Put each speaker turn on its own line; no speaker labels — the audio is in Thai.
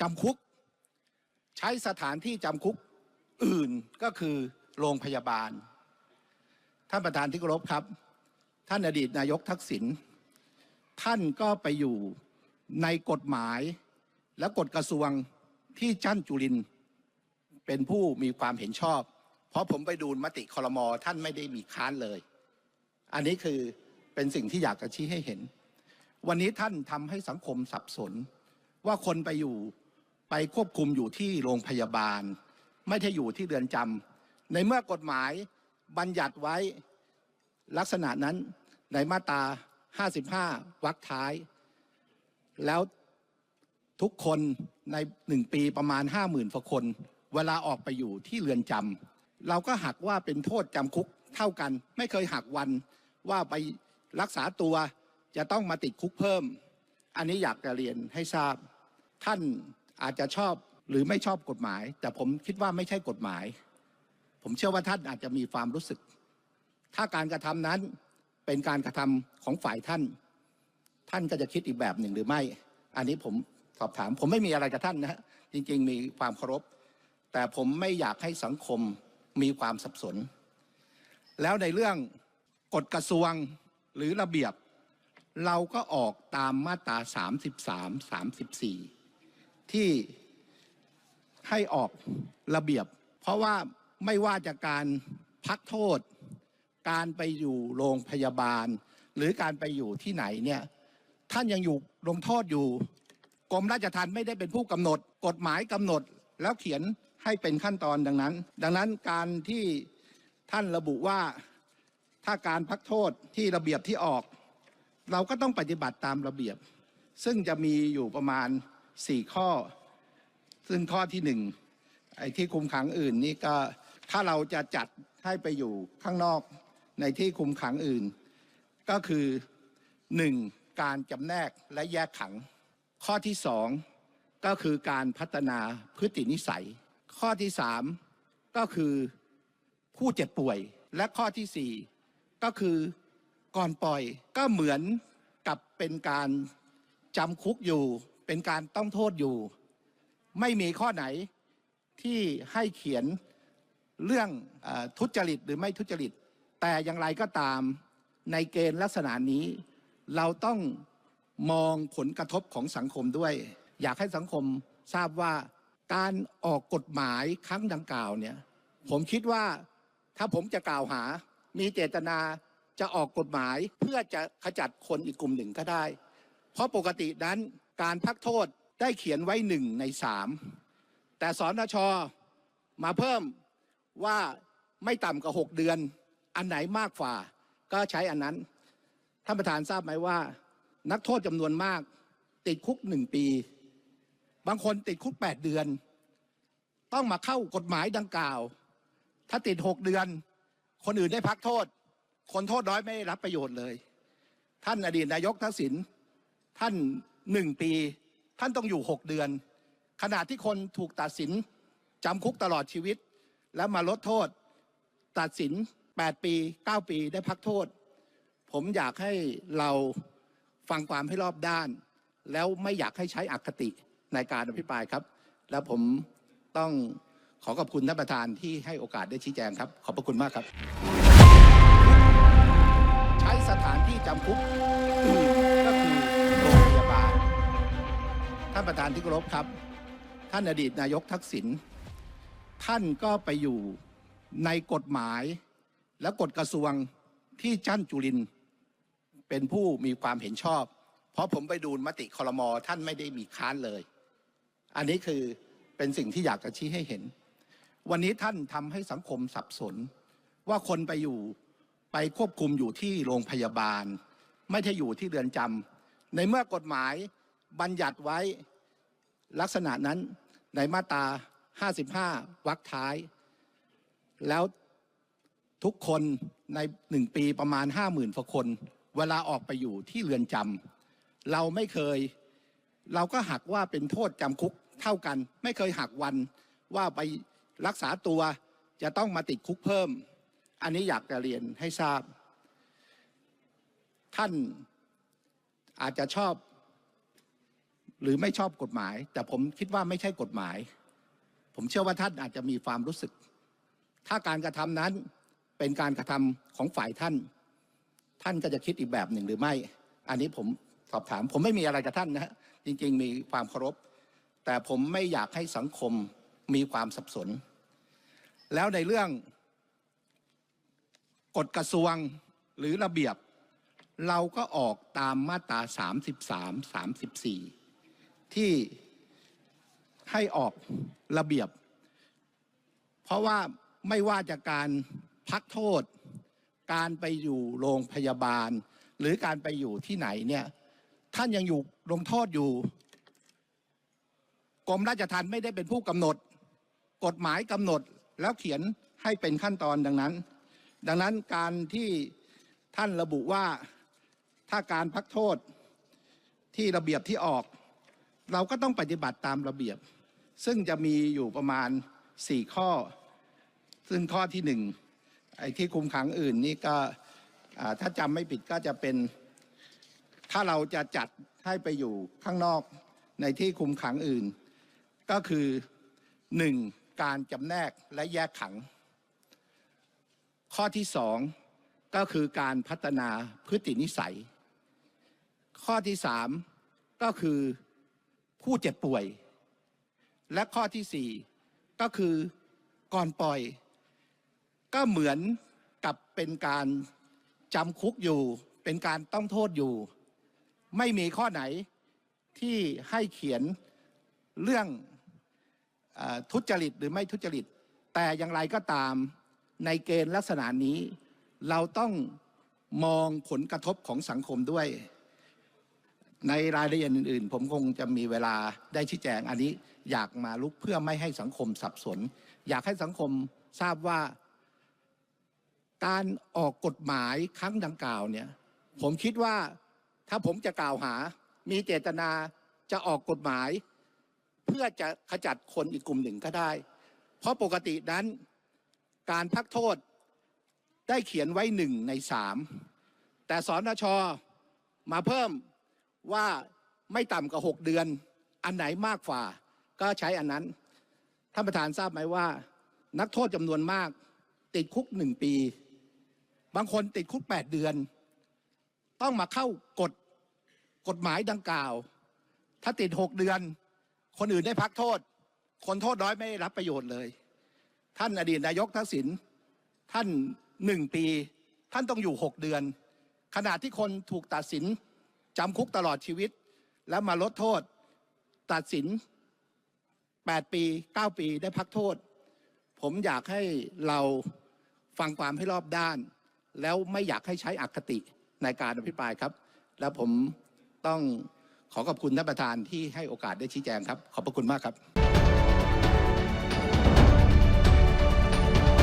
จำคุก ใช้สถานที่จำคุกอื่นก็คือโรงพยาบาล ท่านประธานที่เคารพครับ ท่านอดีตนายกทักษิณท่านก็ไปอยู่ในกฎหมายและกฎกระทรวงที่จั้นจุรินเป็นผู้มีความเห็นชอบ เพราะผมไปดูมติคอรมอท่านไม่ได้มีค้านเลย อันนี้คือเป็นสิ่งที่อยากจะชี้ให้เห็น วันนี้ท่านทำให้สังคมสับสน ว่าคนไปอยู่ ไปควบคุมอยู่ที่โรงพยาบาล ไม่ได้อยู่ที่เรือนจำในเมื่อกฎหมายบัญญัติไว้ลักษณะนั้นในมาตรา 55 วรรคท้าย แล้วทุกคนในหนึ่งปีประมาณ 50,000กว่าคน เวลาออกไปอยู่ที่เรือนจำเราก็หักว่าเป็นโทษจำคุกเท่ากัน ไม่เคยหักวันว่าไปรักษาตัวจะต้องมาติดคุกเพิ่ม อันนี้อยากจะเรียนให้ทราบท่าน อาจจะชอบหรือไม่ชอบกฎหมาย แต่ผมคิดว่าไม่ใช่กฎหมาย ผมเชื่อว่าท่านอาจจะมีความรู้สึก ถ้าการกระทำนั้นเป็นการกระทำของฝ่ายท่าน ท่านก็จะคิดอีกแบบหนึ่งหรือไม่ อันนี้ผมสอบถาม ผมไม่มีอะไรกับท่านนะฮะจริง ๆ มีความเคารพ แต่ผมไม่อยากให้สังคมมีความสับสน แล้วในเรื่องกฎกระทรวงหรือระเบียบ เราก็ออกตามมาตรา 33 34 ที่ให้ออกระเบียบ เพราะว่าไม่ว่าจะการพักโทษ การไปอยู่โรงพยาบาล หรือการไปอยู่ที่ไหนเนี่ยท่านยังอยู่ลงโทษอยู่กรมราชทัณฑ์ไม่ได้เป็นผู้กำหนด กฎหมายกำหนดแล้วเขียนให้เป็นขั้นตอนดังนั้น ดังนั้นการที่ท่านระบุว่าถ้าการพักโทษที่ระเบียบที่ออก เราก็ต้องปฏิบัติตามระเบียบ ซึ่งจะมีอยู่ประมาณ 4 ข้อ ซึ่งข้อที่หนึ่งไอ้ที่คุมขังอื่นนี่ก็ถ้าเราจะจัดให้ไปอยู่ข้างนอกในที่คุมขังอื่น ก็คือหนึ่งการจำแนกและแยกขัง ข้อที่สองก็คือการพัฒนาพฤตินิสัย ข้อที่สามก็คือผู้เจ็บป่วย และข้อที่สี่ก็คือก่อนปล่อยก็เหมือนกับเป็นการจำคุกอยู่ เป็นการต้องโทษอยู่ ไม่มีข้อไหนที่ให้เขียนเรื่องออทุจริตหรือไม่ทุจริต แต่อย่างไรก็ตามในเกณฑ์ลักษณะนี้ เราต้องมองผลกระทบของสังคมด้วย อยากให้สังคมทราบว่าการออกกฎหมายครั้งดังกล่าวเนี่ยผมคิดว่าถ้าผมจะกล่าวหา มีเจตนาจะออกกฎหมายเพื่อจะขจัดคนอีกกลุ่มหนึ่งก็ได้ เพราะปกตินั้น การพักโทษได้เขียนไว้หนึ่งในสามแต่สนชมาเพิ่มว่าไม่ต่ำกว่าหกเดือน อันไหนมากกว่า ก็ใช้อันนั้น ท่านประธานทราบไหมว่า นักโทษจำนวนมาก ติดคุกหนึ่งปี บางคนติดคุกแปดเดือน ต้องมาเข้ากฎหมายดังกล่าว ถ้าติดหกเดือน คนอื่นได้พักโทษ คนโทษน้อยไม่ได้รับประโยชน์เลย ท่านอดีตนายกทักษิณท่าน หนึ่งปีท่านต้องอยู่หกเดือน ขณะที่คนถูกตัดสินจำคุกตลอดชีวิต แล้วมาลดโทษ ตัดสิน8ปี9ปีได้พักโทษ ผมอยากให้เราฟังความให้รอบด้าน แล้วไม่อยากให้ใช้อคติในการอภิปรายครับ แล้วผมต้องขอขอบคุณท่านประธานที่ให้โอกาสได้ชี้แจงครับ ขอบพระคุณมากครับ ใช้สถานที่จำคุก ท่านประธานที่เคารพครับ ท่านอดีตนายกทักษิณท่านก็ไปอยู่ในกฎหมายและกฎกระทรวงที่จั้นจุรินเป็นผู้มีความเห็นชอบ เพราะผมไปดูมติคอรมอท่านไม่ได้มีค้านเลย อันนี้คือเป็นสิ่งที่อยากจะชี้ให้เห็น วันนี้ท่านทำให้สังคมสับสน ว่าคนไปอยู่ไปควบคุมอยู่ที่โรงพยาบาล ไม่ได้อยู่ที่เรือนจำในเมื่อกฎหมายบัญญัติไว้ ลักษณะนั้นในมาตรา55วรรคท้าย แล้วทุกคนในหนึ่งปีประมาณ 50,000กว่าคน เวลาออกไปอยู่ที่เรือนจำเราไม่เคย เราก็หักว่าเป็นโทษจำคุกเท่ากัน ไม่เคยหักวันว่าไปรักษาตัวจะต้องมาติดคุกเพิ่ม อันนี้อยากจะเรียนให้ทราบ ท่านอาจจะชอบ หรือไม่ชอบกฎหมาย แต่ผมคิดว่าไม่ใช่กฎหมาย ผมเชื่อว่าท่านอาจจะมีความรู้สึก ถ้าการกระทำนั้นเป็นการกระทำของฝ่ายท่าน ท่านก็จะคิดอีกแบบหนึ่งหรือไม่ อันนี้ผมสอบถาม ผมไม่มีอะไรกับท่านนะฮะจริง ๆ มีความเคารพ แต่ผมไม่อยากให้สังคมมีความสับสน แล้วในเรื่องกฎกระทรวงหรือระเบียบ เราก็ออกตามมาตรา 33 34 ที่ให้ออกระเบียบ เพราะว่าไม่ว่าจะการพักโทษ การไปอยู่โรงพยาบาล หรือการไปอยู่ที่ไหนเนี่ยท่านยังอยู่ลงโทษอยู่กรมราชทัณฑ์ไม่ได้เป็นผู้กำหนด กฎหมายกำหนดแล้วเขียนให้เป็นขั้นตอนดังนั้น ดังนั้นการที่ท่านระบุว่าถ้าการพักโทษที่ระเบียบที่ออก เราก็ต้องปฏิบัติตามระเบียบ ซึ่งจะมีอยู่ประมาณ 4 ข้อ ซึ่งข้อที่หนึ่งไอ้ที่คุมขังอื่นนี่ก็ถ้าจำไม่ผิดก็จะเป็น ถ้าเราจะจัดให้ไปอยู่ข้างนอกในที่คุมขังอื่น ก็คือหนึ่งการจำแนกและแยกขัง ข้อที่สองก็คือการพัฒนาพฤตินิสัย ข้อที่สามก็คือ ผู้เจ็บป่วย และข้อที่สี่ก็คือก่อนปล่อย ก็เหมือนกับเป็นการจำคุกอยู่ เป็นการต้องโทษอยู่ ไม่มีข้อไหนที่ให้เขียนเรื่องออทุจริตหรือไม่ทุจริต แต่อย่างไรก็ตามในเกณฑ์ลักษณะนี้ เราต้องมองผลกระทบของสังคมด้วย ในรายละเอียดอื่นๆ ผมคงจะมีเวลาได้ชี้แจงอันนี้อยากมาลุกเพื่อไม่ให้สังคมสับสน อยากให้สังคมทราบว่า การออกกฎหมายครั้งดังกล่าวเนี่ย ผมคิดว่าถ้าผมจะกล่าวหา มีเจตนาจะออกกฎหมาย เพื่อจะขจัดคนอีกกลุ่มหนึ่งก็ได้ เพราะปกตินั้น การพักโทษได้เขียนไว้หนึ่งในสามแต่สนชมาเพิ่ม ว่าไม่ต่ำกว่าหกเดือนอันไหนมากกว่าก็ใช้อันนั้นท่านประธานทราบไหมว่า นักโทษจำนวนมาก ติดคุกหนึ่งปี บางคนติดคุกแปดเดือน ต้องมาเข้ากฎกฎหมายดังกล่าว ถ้าติดหกเดือน คนอื่นได้พักโทษ คนโทษน้อยไม่ได้รับประโยชน์เลย ท่านอดีตนายกทักษิณท่านหนึ่งปี ท่านต้องอยู่หกเดือน ขณะที่คนถูกตัดสิน จำคุกตลอดชีวิต แล้วมาลดโทษ ตัดสิน 8 ปี 9 ปีได้พักโทษ ผมอยากให้เราฟังความให้รอบด้าน แล้วไม่อยากให้ใช้อคติในการอภิปรายครับ แล้วผมต้องขอขอบคุณท่านประธานที่ให้โอกาสได้ชี้แจงครับ ขอบพระคุณมากครับ